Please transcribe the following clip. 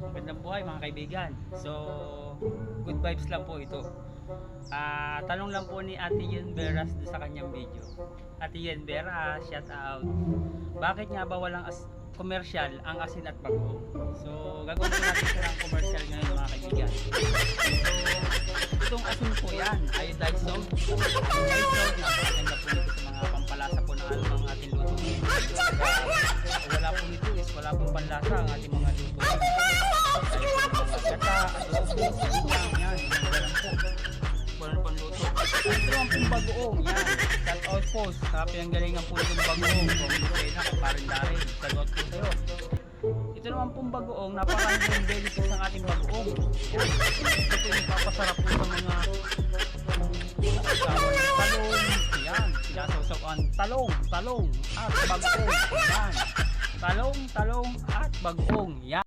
Magandang buhay mga kaibigan. So, good vibes lang po ito. Ah, tanong lang po ni Ate Yen Veras sa kanyang video. Ate Yen Veras, shout out. Bakit nga ba walang as commercial ang asin at bagoong? So, gagawin natin siya ng commercial ngayon mga kaibigan. So, itong asin po yan, iodized salt. Iodized salt, napakaganda po nito sa mga pampalasa po ng anumang ating luto. Wala po nito is wala pong panlasa ang ating yan, mga ganun po. Wala pang luto. Ito naman pong bagoong, yan. Shout out po sa pinanggalingan po itong bagoong. Kung hindi na, parin dahil. Shout out po. Ito naman pong bagoong, napakaraming benefits ng ating bagoong. Ito yung papasarap po sa mga talong, yan, sinasawsawan, talong, talong, at bagoong, yan. Talong, talong, at bagoong, yan.